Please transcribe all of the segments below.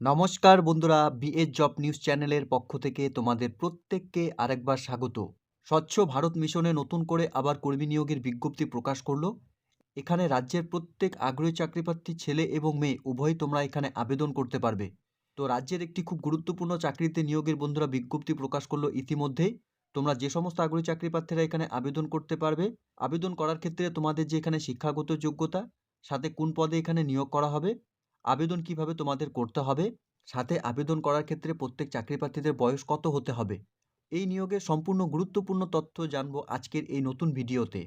নমস্কার বন্ধুরা BS job news চ্যানেলের পক্ষ থেকে তোমাদের প্রত্যেককে আরেকবার স্বাগত। স্বচ্ছ ভারত মিশনে নতুন করে আবার কর্মী নিয়োগের বিজ্ঞপ্তি প্রকাশ করল। এখানে রাজ্যের প্রত্যেক আগ্রহী চাকরিপ্রার্থী ছেলে এবং মেয়ে, উভয়ই তোমরা এখানে আবেদন করতে পারবে। তো রাজ্যের একটি খুব গুরুত্বপূর্ণ চাকরিতে নিয়োগের বন্ধুরা বিজ্ঞপ্তি প্রকাশ করল ইতিমধ্যেই তোমরা যে সমস্ত আগ্রহী চাকরিপ্রার্থীরা এখানে আবেদন করতে পারবে, আবেদন করার ক্ষেত্রে তোমাদের যে এখানে শিক্ষাগত যোগ্যতা, সাথে কোন পদে এখানে নিয়োগ করা হবে আবেদন কীভাবে তোমাদের করতে হবে? সাথে আবেদন করার ক্ষেত্রে প্রত্যেক চাকরি প্রার্থীদের বয়স কত হতে হবে? এই নিয়োগের সম্পূর্ণ গুরুত্বপূর্ণ তথ্য জানব আজকের এই নতুন ভিডিওতে।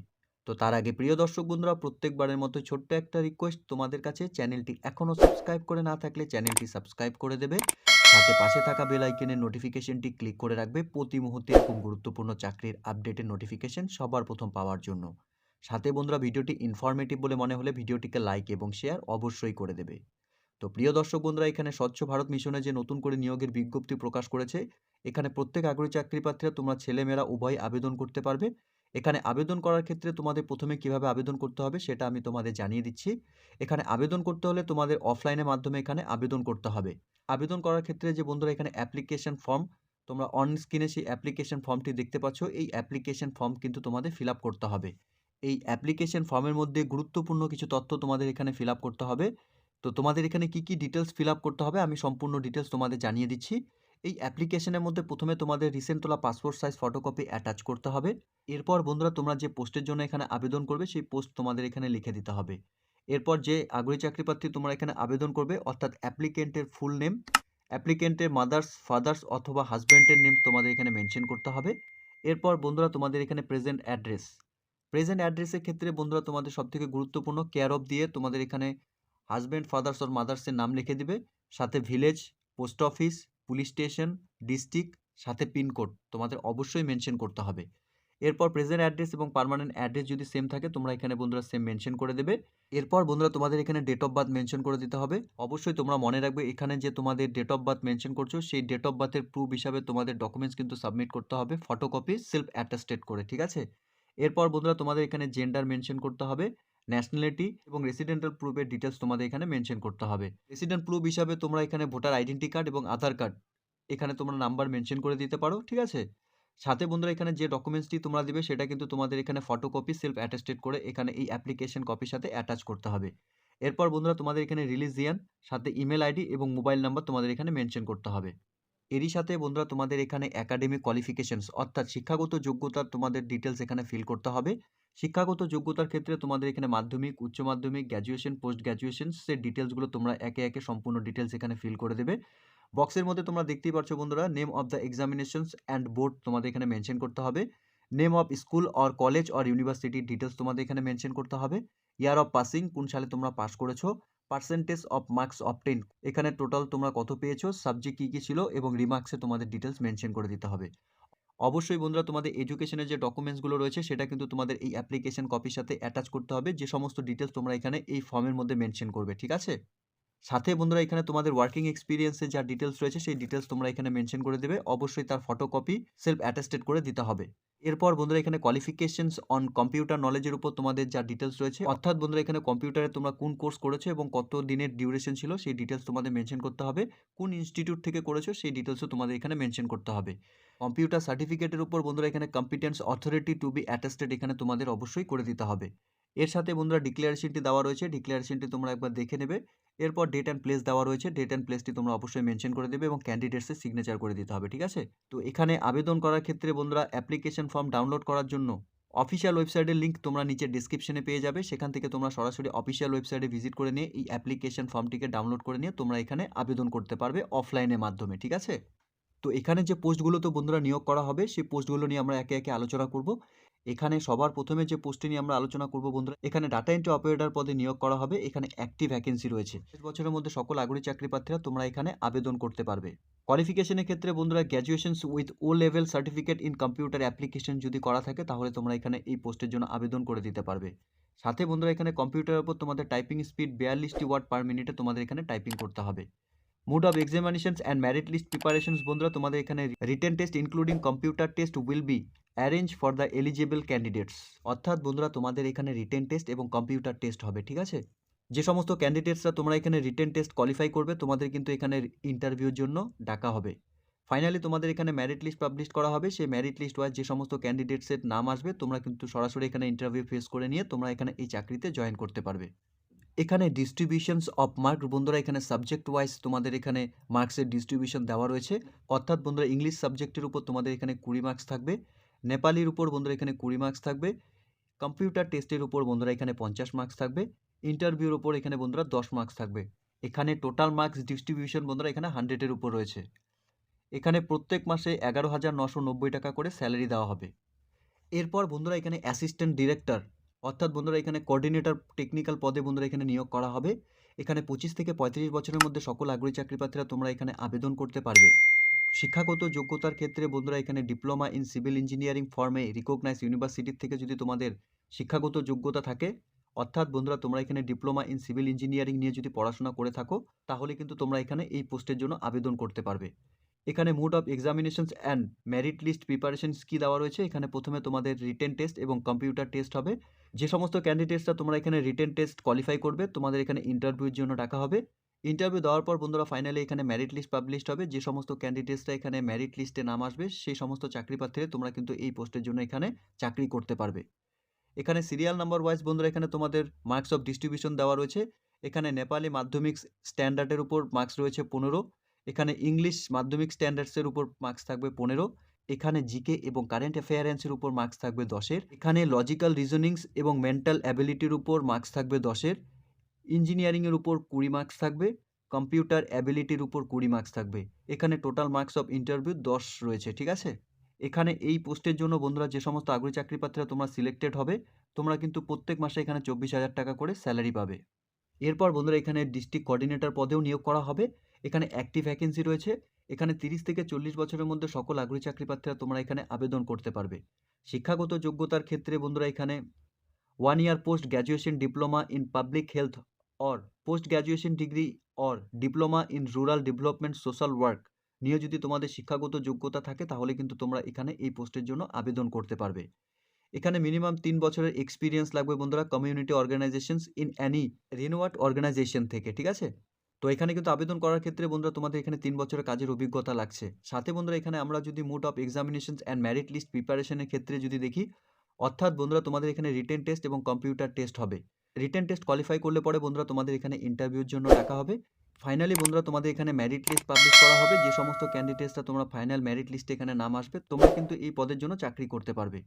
তো তার আগে প্রিয় দর্শক বন্ধুরা, প্রত্যেকবারের মতো ছোট্ট একটা রিকোয়েস্ট তোমাদের কাছে। চ্যানেলটি এখনও সাবস্ক্রাইব করে না থাকলে চ্যানেলটি সাবস্ক্রাইব করে দেবে। সাথে পাশে থাকা বেল আইকনের নোটিফিকেশনটি ক্লিক করে রাখবে। প্রতি মুহূর্তে এরকম গুরুত্বপূর্ণ চাকরির আপডেটের নোটিফিকেশন সবার প্রথম পাওয়ার জন্য। সাথে বন্ধুরা, ভিডিওটি ইনফরমেটিভ বলে মনে হলে ভিডিওটিকে লাইক এবং শেয়ার অবশ্যই করে দেবে। তো প্রিয় দর্শক বন্ধুরা, এখানে স্বচ্ছ ভারত মিশনে যে নতুন করে নিয়োগের বিজ্ঞপ্তি প্রকাশ করেছে, এখানে প্রত্যেক আগ্রহী চাকরি প্রার্থীরা তোমরা ছেলেমেয়েরা উভয় আবেদন করতে পারবে। এখানে আবেদন করার ক্ষেত্রে তোমাদের প্রথমে কীভাবে আবেদন করতে হবে সেটা আমি তোমাদের জানিয়ে দিচ্ছি। এখানে আবেদন করতে হলে তোমাদের অফলাইনের মাধ্যমে এখানে আবেদন করতে হবে। আবেদন করার ক্ষেত্রে যে বন্ধুরা, এখানে অ্যাপ্লিকেশন ফর্ম, তোমরা অন স্ক্রিনে সেই অ্যাপ্লিকেশন ফর্মটি দেখতে পাচ্ছ। এই অ্যাপ্লিকেশন ফর্ম কিন্তু তোমাদের ফিল করতে হবে। এই অ্যাপ্লিকেশন ফর্মের মধ্যে গুরুত্বপূর্ণ কিছু তথ্য তোমাদের এখানে ফিল করতে হবে। তো তোমাদের এখানে কি কি ডিটেলস ফিল করতে হবে? আমি সম্পূর্ণ ডিটেলস তোমাদের জানিয়ে দিচ্ছি। এই অ্যাপ্লিকেশনের মধ্যে প্রথমে তোমাদের রিসেন্ট তোলা পাসপোর্ট সাইজ ফটোকপি অ্যাটাচ করতে হবে। এরপর বন্ধুরা, তোমরা যে পোস্টের জন্য এখানে আবেদন করবে, সেই পোস্ট তোমাদের এখানে লিখে দিতে হবে। এরপর যে আগ্রহী চাকরি প্রার্থী তোমরা এখানে আবেদন করবে, অর্থাৎ অ্যাপ্লিকেন্টের ফুল নেম অ্যাপ্লিকেন্টের মাদার্স ফাদার্স অথবা হাজব্যান্ডের নেম তোমাদের এখানে মেনশন করতে হবে। এরপর বন্ধুরা, তোমাদের এখানে প্রেজেন্ট অ্যাড্রেস প্রেজেন্ট অ্যাড্রেসের ক্ষেত্রে বন্ধুরা, তোমাদের সবথেকে গুরুত্বপূর্ণ কেয়ার অফ দিয়ে তোমাদের এখানে হাজব্যান্ড ফাদার্স ওর মাদার্সের নাম লিখে দিবে। সাথে village, post office, police station, district, সাথে পিনকোড তোমাদের অবশ্যই মেনশন করতে হবে। এরপর প্রেজেন্ট অ্যাড্রেস এবং পার্মানেন্ট অ্যাড্রেস যদি সেম থাকে, তোমরা এখানে বন্ধুরা সেম মেনশন করে দেবে। এরপর বন্ধুরা তোমাদের এখানে ডেট অফ বার্থ মেনশন করে দিতে হবে। অবশ্যই তোমরা মনে রাখবে, এখানে যে তোমাদের ডেট অফ বার্থ মেনশন করছ, সেই ডেট অফ বার্থের প্রুফ হিসাবে তোমাদের ডকুমেন্টস কিন্তু সাবমিট করতে হবে, ফটোকপি, সেলফ অ্যাটাস্টেড করে, ঠিক আছে? এরপর বন্ধুরা তোমাদের এখানে জেন্ডার মেনশন করতে হবে। ন্যাশনালিটি এবং রেসিডেন্টাল প্রুফের ডিটেলস তোমাদের এখানে মেনশন করতে হবে। রেসিডেন্ট প্রুফ হিসাবে তোমরা এখানে ভোটার আইডেন্টি কার্ড এবং আধার কার্ড এখানে তোমরা নাম্বার মেনশন করে দিতে পারো, ঠিক আছে? সাথে বন্ধুরা এখানে যে ডকুমেন্টসটি তোমরা দিবে সেটা কিন্তু তোমাদের এখানে ফটোকপি সেলফ অ্যাটাস্টেড করে এখানে এই অ্যাপ্লিকেশন কপির সাথে অ্যাটাচ করতে হবে। এরপর বন্ধুরা তোমাদের এখানে রিলিজিয়ান সাথে ইমেল আইডি এবং মোবাইল নাম্বার তোমাদের এখানে মেনশন করতে হবে। এরই সাথে বন্ধুরা তোমাদের এখানে একাডেমিক কোয়ালিফিকেশনস অর্থাৎ শিক্ষাগত যোগ্যতার তোমাদের ডিটেলস এখানে ফিল করতে হবে। শিক্ষাগত যোগ্যতার ক্ষেত্রে তোমাদের এখানে মাধ্যমিক, উচ্চ মাধ্যমিক গ্র্যাজুয়েশন পোস্ট গ্র্যাজুয়েশন সে ডিটেলসগুলো তোমরা একে একে সম্পূর্ণ ডিটেলস এখানে ফিল করে দেবে। বক্সের মধ্যে তোমরা দেখতেই পাচ্ছ বন্ধুরা name of the examinations and board তোমাদের এখানে মেনশন করতে হবে। Name of school or college or ইউনিভার্সিটির ডিটেলস তোমাদের এখানে মেনশন করতে হবে। ইয়ার অফ পাসিং কোন সালে তোমরা পাস করেছ? পার্সেন্টেজ অফ মার্কস অবটেন এখানে টোটাল তোমরা কত পেয়েছ? সাবজেক্ট কী কী ছিল? এবং রিমার্কসে তোমাদের ডিটেলস মেনশন করে দিতে হবে। অবশ্যই বন্ধুরা তোমাদের এডুকেশনের যে ডকুমেন্টসগুলো রয়েছে, সেটা কিন্তু তোমাদের এই অ্যাপ্লিকেশন কপির সাথে অ্যাটাচ করতে হবে। যে সমস্ত ডিটেলস তোমরা এখানে এই ফর্মের মধ্যে মেনশন করবে, ঠিক আছে? সাথে বন্ধুরা এখানে তোমাদের ওয়ার্কিং এক্সপিরিয়েন্সে যা ডিটেলস রয়েছে, সেই ডিটেলস তোমরা এখানে মেনশন করে দেবে। অবশ্যই তার ফটোকপি সেলফ অ্যাটাস্টেড করে দিতে হবে। এরপর বন্ধুরা এখানে কোয়ালিফিকেশনস অন কম্পিউটার নলেজের উপর তোমাদের যা ডিটেলস রয়েছে, অর্থাৎ বন্ধুরা এখানে কম্পিউটারে তোমরা কোন কোর্স করেছ এবং কত দিনের ডিউরেশন ছিল, সেই ডিটেলস তোমাদের মেনশন করতে হবে। কোন ইনস্টিটিউট থেকে করেছ, সেই ডিটেলসও তোমাদের এখানে মেনশন করতে হবে। কম্পিউটার সার্টিফিকেটের উপর বন্ধুরা এখানে competence authority to be attested এখানে তোমাদের অবশ্যই করে দিতে হবে। এর সাথে বন্ধুরা ডিক্লারেশনটি দেওয়া রয়েছে। ডিক্লারেশনটি তোমরা একবার দেখে নেবে। এরপর ডেট অ্যান্ড প্লেস দেওয়া রয়েছে। ডেট অ্যান্ড প্লেসটি তোমরা অবশ্যই মেনশন করে দেবে এবং ক্যান্ডিডেটসের সিগনেচার করে দিতে হবে, ঠিক আছে? তো এখানে আবেদন করার ক্ষেত্রে বন্ধুরা অ্যাপ্লিকেশন ফর্ম ডাউনলোড করার জন্য অফিসিয়াল ওয়েবসাইটের লিঙ্ক তোমরা নিচে ডিসক্রিপশনে পেয়ে যাবে। সেখান থেকে তোমরা সরাসরি অফিসিয়াল ওয়েবসাইটে ভিজিট করে নিয়ে এই অ্যাপ্লিকেশন ফর্মটিকে ডাউনলোড করে নিয়ে তোমরা এখানে আবেদন করতে পারবে অফলাইনের মাধ্যমে, ঠিক আছে? তো এখানে যে পোস্টগুলো তো বন্ধুরা নিয়োগ করা হবে, সেই পোস্টগুলো নিয়ে আমরা একে একে আলোচনা করব। এখানে সবার প্রথমে যে পোস্টটি নিয়ে আমরা আলোচনা করব বন্ধুরা, এখানে ডাটা এন্ট্রি অপারেটর পদে নিয়োগ করা হবে। এখানে একটি ভ্যাকেন্সি রয়েছে। বছরের মধ্যে সকল আগ্রহী চাকরি প্রার্থীরা তোমরা এখানে আবেদন করতে পারবে। কোয়ালিফিকেশনের ক্ষেত্রে বন্ধুরা graduation with O level certificate in computer application যদি করা থাকে, তাহলে তোমরা এখানে এই পোস্টের জন্য আবেদন করে দিতে পারবে। সাথে বন্ধুরা, এখানে কম্পিউটারের উপর তোমাদের টাইপিং স্পিড বিয়াল্লিশটি ওয়ার্ড পার মিনিটে তোমাদের এখানে টাইপিং করতে হবে। Mode of examinations and merit list preparations বন্ধুরা, তোমাদের এখানে written test including computer test will be arrange for the eligible candidates অর্থাৎ, বন্ধুরা, তোমাদের এখানে রিটেন টেস্ট এবং কম্পিউটার টেস্ট হবে, ঠিক আছে? যে সমস্ত ক্যান্ডিডেটসরা তোমরা এখানে রিটেন টেস্ট কোয়ালিফাই করবে, তোমাদের কিন্তু এখানে ইন্টারভিউর জন্য ডাকা হবে। ফাইনালি তোমাদের এখানে মেরিট লিস্ট পাবলিশ করা হবে। সেই মেরিট লিস্ট ওয়াইজ যে সমস্ত ক্যান্ডিডেটসের নাম আসবে, তোমরা কিন্তু সরাসরি এখানে ইন্টারভিউ ফেস করে নিয়ে তোমরা এখানে এই চাকরিতে জয়েন করতে পারবে। এখানে ডিস্ট্রিবিউশনস অফ মার্ক বন্ধুরা, এখানে সাবজেক্ট ওয়াইজ তোমাদের এখানে মার্কসের ডিস্ট্রিবিউশন দেওয়া রয়েছে। অর্থাৎ বন্ধুরা ইংলিশ সাবজেক্টের উপর তোমাদের এখানে কুড়ি মার্কস থাকবে। নেপালির উপর বন্ধুরা এখানে কুড়ি মার্কস থাকবে। কম্পিউটার টেস্টের উপর বন্ধুরা এখানে পঞ্চাশ মার্কস থাকবে। ইন্টারভিউর উপর এখানে বন্ধুরা দশ মার্কস থাকবে। এখানে টোটাল মার্কস ডিস্ট্রিবিউশন বন্ধুরা এখানে হান্ড্রেডের উপর রয়েছে। এখানে প্রত্যেক মাসে এগারো হাজার নশো নব্বই টাকা করে স্যালারি দেওয়া হবে। এরপর বন্ধুরা এখানে অ্যাসিস্ট্যান্ট ডিরেক্টর অর্থাৎ বন্ধুরা, এখানে কোঅর্ডিনেটর টেকনিক্যাল পদে বন্ধুরা এখানে নিয়োগ করা হবে। এখানে পঁচিশ থেকে পঁয়ত্রিশ বছরের মধ্যে সকল আগ্রহী চাকরিপ্রার্থীরা তোমরা এখানে আবেদন করতে পারবে। শিক্ষাগত যোগ্যতার ক্ষেত্রে বন্ধুরা, এখানে ডিপ্লোমা ইন সিভিল ইঞ্জিনিয়ারিং ফর্মে রিকগনাইজ ইউনিভার্সিটির থেকে যদি তোমাদের শিক্ষাগত যোগ্যতা থাকে, অর্থাৎ বন্ধুরা, তোমরা এখানে ডিপ্লোমা ইন সিভিল ইঞ্জিনিয়ারিং নিয়ে যদি পড়াশোনা করে থাকো, তাহলে কিন্তু তোমরা এখানে এই পোস্টের জন্য আবেদন করতে পারবে। এখানে mode of examinations and merit list preparations কী দেওয়া রয়েছে। এখানে প্রথমে তোমাদের রিটেন টেস্ট এবং কম্পিউটার টেস্ট হবে। যে সমস্ত ক্যান্ডিডেটসরা তোমরা এখানে রিটেন টেস্ট কোয়ালিফাই করবে, তোমাদের এখানে ইন্টারভিউর জন্য ডাকা হবে। ইন্টারভিউ দেওয়ার পর বন্ধুরা ফাইনালি এখানে মেরিট লিস্ট পাবলিশড হবে। যে সমস্ত ক্যান্ডিডেটসরা এখানে মেরিট লিস্টে নাম আসবে, সেই সমস্ত চাকরি প্রার্থীরা তোমরা কিন্তু এই পোস্টের জন্য এখানে চাকরি করতে পারবে। এখানে সিরিয়াল নাম্বার ওয়াইজ বন্ধুরা এখানে তোমাদের মার্কস অফ ডিস্ট্রিবিউশন দেওয়া রয়েছে। এখানে নেপালি মাধ্যমিক স্ট্যান্ডার্ডের উপর মার্কস রয়েছে পনেরো। এখানে ইংলিশ মাধ্যমিক স্ট্যান্ডার্ডসের উপর মার্কস থাকবে পনেরো, এখানে জিকে এবং কারেন্ট অ্যাফেয়ারেন্সের উপর মার্কস থাকবে দশের, এখানে লজিক্যাল রিজনিংস এবং মেন্টাল অ্যাবিলিটির উপর মার্কস থাকবে দশের ইঞ্জিনিয়ারিংয়ের উপর কুড়ি মার্কস থাকবে কম্পিউটার অ্যাবিলিটির উপর কুড়ি মার্কস থাকবে। এখানে টোটাল মার্কস অফ ইন্টারভিউ দশ রয়েছে, ঠিক আছে? এখানে এই পোস্টের জন্য বন্ধুরা যে সমস্ত আগ্রহী চাকরি তোমরা সিলেক্টেড হবে, তোমরা কিন্তু প্রত্যেক মাসে এখানে চব্বিশ হাজার টাকা করে স্যালারি পাবে। এরপর বন্ধুরা এখানে ডিস্ট্রিক্ট কোঅর্ডিনেটর পদেও নিয়োগ করা হবে। এখানে অ্যাক্টিভ ভ্যাকেন্সি রয়েছে। এখানে তিরিশ থেকে চল্লিশ বছরের মধ্যে সকল আগ্রহী চাকরি প্রার্থীরা তোমরা এখানে আবেদন করতে পারবে। শিক্ষাগত যোগ্যতার ক্ষেত্রে বন্ধুরা এখানে one year post graduation diploma in public health or post graduation degree or diploma in rural development social work নিয়ে যদি তোমাদের শিক্ষাগত যোগ্যতা থাকে, তাহলে কিন্তু তোমরা এখানে এই পোস্টের জন্য আবেদন করতে পারবে। এখানে মিনিমাম তিন বছরের এক্সপিরিয়েন্স লাগবে বন্ধুরা community organisations in any renowned organisation থেকে, ঠিক আছে? তো এখানে কিন্তু আবেদন করার ক্ষেত্রে বন্ধুরা তোমাদের এখানে তিন বছরের কাজের অভিজ্ঞতা লাগছে। সাথে বন্ধুরা এখানে আমরা যদি mode of examinations and merit list প্রিপারেশনের ক্ষেত্রে যদি দেখি, অর্থাৎ বন্ধুরা তোমাদের এখানে রিটেন টেস্ট এবং কম্পিউটার টেস্ট হবে। রিটেন টেস্ট কোয়ালিফাই করলে পরে বন্ধুরা তোমাদের এখানে ইন্টারভিউর জন্য ডাকা হবে। ফাইনালি বন্ধুরা তোমাদের এখানে মেরিট লিস্ট পাবলিশ করা হবে। যে সমস্ত ক্যান্ডিডেটসরা তোমরা ফাইনাল মেরিট লিস্টে এখানে নাম আসবে, তোমরা কিন্তু এই পদের জন্য চাকরি করতে পারবে।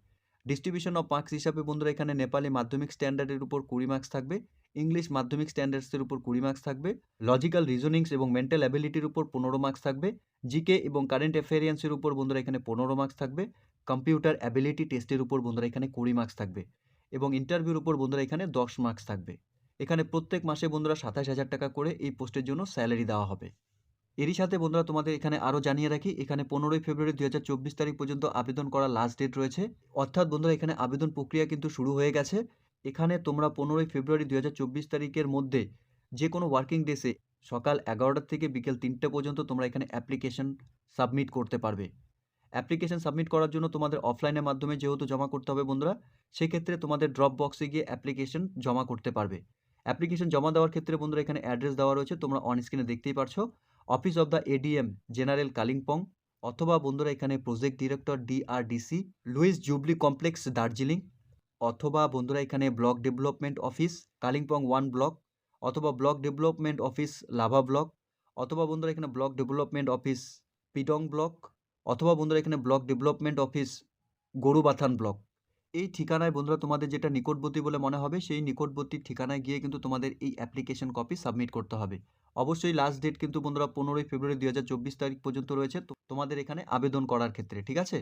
ডিস্ট্রিবিউশন অফ মার্কস হিসাবে বন্ধুরা এখানে নেপালি মাধ্যমিক স্ট্যান্ডার্ডের উপর কুড়ি মার্কস থাকবে। ইংলিশ মাধ্যমিক স্ট্যান্ডার্ডসের উপর কুড়ি মার্কস থাকবে লজিক্যাল রিজনিংস এবং মেন্টাল অ্যাবিলিটির উপর পনেরো মার্কস থাকবে জিকে এবং কারেন্ট অ্যাফেয়ারিয়ান্সের উপর বন্ধুরা এখানে পনেরো মার্কস থাকবে কম্পিউটার অ্যাবিলিটি টেস্টের উপর বন্ধুরা এখানে কুড়ি মার্কস থাকবে এবং ইন্টারভিউর উপর বন্ধুরা এখানে দশ মার্কস থাকবে। এখানে প্রত্যেক মাসে বন্ধুরা সাতাশ হাজার টাকা করে এই পোস্টের জন্য স্যালারি দেওয়া হবে। এরই সাথে বন্ধুরা তোমাদের এখানে আরও জানিয়ে রাখি, এখানে পনেরোই ফেব্রুয়ারি দুই হাজার চব্বিশ তারিখ পর্যন্ত আবেদন করার লাস্ট ডেট রয়েছে। অর্থাৎ বন্ধুরা এখানে আবেদন প্রক্রিয়া কিন্তু শুরু হয়ে গেছে। এখানে তোমরা পনেরোই ফেব্রুয়ারি দু হাজার চব্বিশ তারিখের মধ্যে যে কোনো ওয়ার্কিং ডেসে সকাল এগারোটা থেকে বিকেল তিনটে পর্যন্ত তোমরা এখানে অ্যাপ্লিকেশন সাবমিট করতে পারবে। অ্যাপ্লিকেশন সাবমিট করার জন্য তোমাদের অফলাইনের মাধ্যমে যেহেতু জমা করতে হবে বন্ধুরা, সেক্ষেত্রে তোমাদের ড্রপ বক্সে গিয়ে অ্যাপ্লিকেশন জমা করতে পারবে। অ্যাপ্লিকেশন জমা দেওয়ার ক্ষেত্রে বন্ধুরা এখানে অ্যাড্রেস দেওয়া রয়েছে, তোমরা অন স্ক্রিনে দেখতেই পারছ। Office of the ADM general Kalimpong অথবা বন্ধুরা এখানে project director DRDC Lewis Jubilee Complex Darjeeling অথবা বন্ধুরা এখানে block development office, Kalimpong one block, অথবা block development office, Lava block, অথবা বন্ধুরা এখানে block development office Pedong block, অথবা বন্ধুরা এখানে block development office, Gorubathan block. এই ঠিকানায় বন্ধুরা তোমাদের যেটা নিকটবর্তী বলে মনে হবে, সেই নিকটবর্তী ঠিকানায় গিয়ে কিন্তু তোমাদের এই অ্যাপ্লিকেশন কপি সাবমিট করতে হবে। অবশ্যই লাস্ট ডেট কিন্তু বন্ধুরা পনেরোই ফেব্রুয়ারি দু হাজার চব্বিশ তারিখ পর্যন্ত রয়েছে তোমাদের এখানে আবেদন করার ক্ষেত্রে, ঠিক আছে?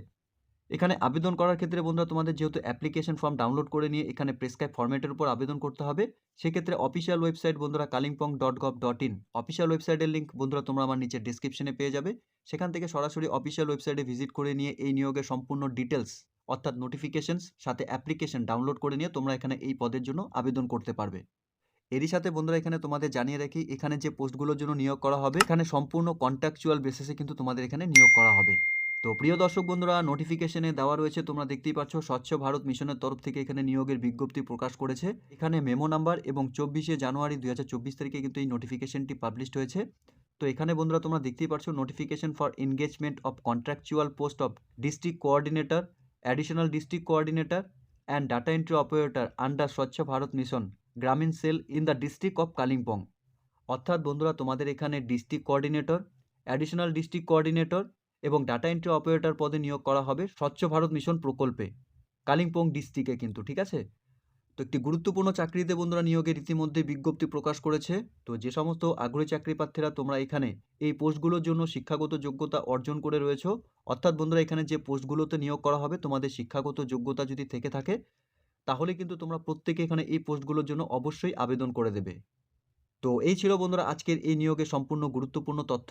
এখানে আবেদন করার ক্ষেত্রে বন্ধুরা তোমাদের যেহেতু অ্যাপ্লিকেশন ফর্ম ডাউনলোড করে নিয়ে এখানে প্রেসক্রাইব ফর্মেটের উপর আবেদন করতে হবে, সেক্ষেত্রে অফিসিয়াল ওয়েবসাইট বন্ধুরা Kalimpong dot gov dot in official ওয়েবসাইটের লিঙ্ক বন্ধুরা তোমরা আমার নিচে ডিসক্রিপশনে পেয়ে যাবে, সেখান থেকে সরাসরি অফিসিয়াল ওয়েবসাইটে ভিজিট করে নিয়ে এই নিয়োগের সম্পূর্ণ ডিটেলস অর্থাৎ নোটিফিকেশনস সাথে অ্যাপ্লিকেশন ডাউনলোড করে নিয়ে তোমরা এখানে এই পদের জন্য আবেদন করতে পারবে। এরই সাথে বন্ধুরা এখানে তোমাদের জানিয়ে রাখি, এখানে যে পোস্টগুলোর জন্য নিয়োগ করা হবে, এখানে সম্পূর্ণ কন্ট্রাকচুয়াল বেসিসে কিন্তু তোমাদের এখানে নিয়োগ করা হবে। তো প্রিয় দর্শক বন্ধুরা নোটিফিকেশনে দেওয়া রয়েছে, তোমরা দেখতেই পাচ্ছ স্বচ্ছ ভারত মিশনের তরফ থেকে এখানে নিয়োগের বিজ্ঞপ্তি প্রকাশ করেছে। এখানে মেমো নাম্বার এবং চব্বিশে জানুয়ারি দুই হাজার চব্বিশ তারিখে কিন্তু এই নোটিফিকেশনটি পাবলিশড হয়েছে। তো এখানে বন্ধুরা, তোমরা দেখতেই পাচ্ছ notification for engagement of contractual post of district coordinator additional district coordinator and data entry operator under স্বচ্ছ Bharat Mission Grameen cell in the district of Kalimpong. অর্থাৎ বন্ধুরা, তোমাদের এখানে district coordinator additional district coordinator এবং data entry operator পদে নিয়োগ করা হবে স্বচ্ছ ভারত মিশন প্রকল্পে, কালিম্পং ডিস্ট্রিক্টে কিন্তু, ঠিক আছে? তো একটি গুরুত্বপূর্ণ চাকরিতে বন্ধুরা নিয়োগের ইতিমধ্যে বিজ্ঞপ্তি প্রকাশ করেছে। তো যে সমস্ত আগ্রহী চাকরি প্রার্থীরা তোমরা এখানে এই পোস্টগুলোর জন্য শিক্ষাগত যোগ্যতা অর্জন করে রয়েছো, অর্থাৎ বন্ধুরা এখানে যে পোস্টগুলোতে নিয়োগ করা হবে তোমাদের শিক্ষাগত যোগ্যতা যদি থেকে থাকে, তাহলে কিন্তু তোমরা প্রত্যেকে এখানে এই পোস্টগুলোর জন্য অবশ্যই আবেদন করে দেবে। তো এই ছিল বন্ধুরা আজকের এই নিয়োগের সম্পূর্ণ গুরুত্বপূর্ণ তথ্য।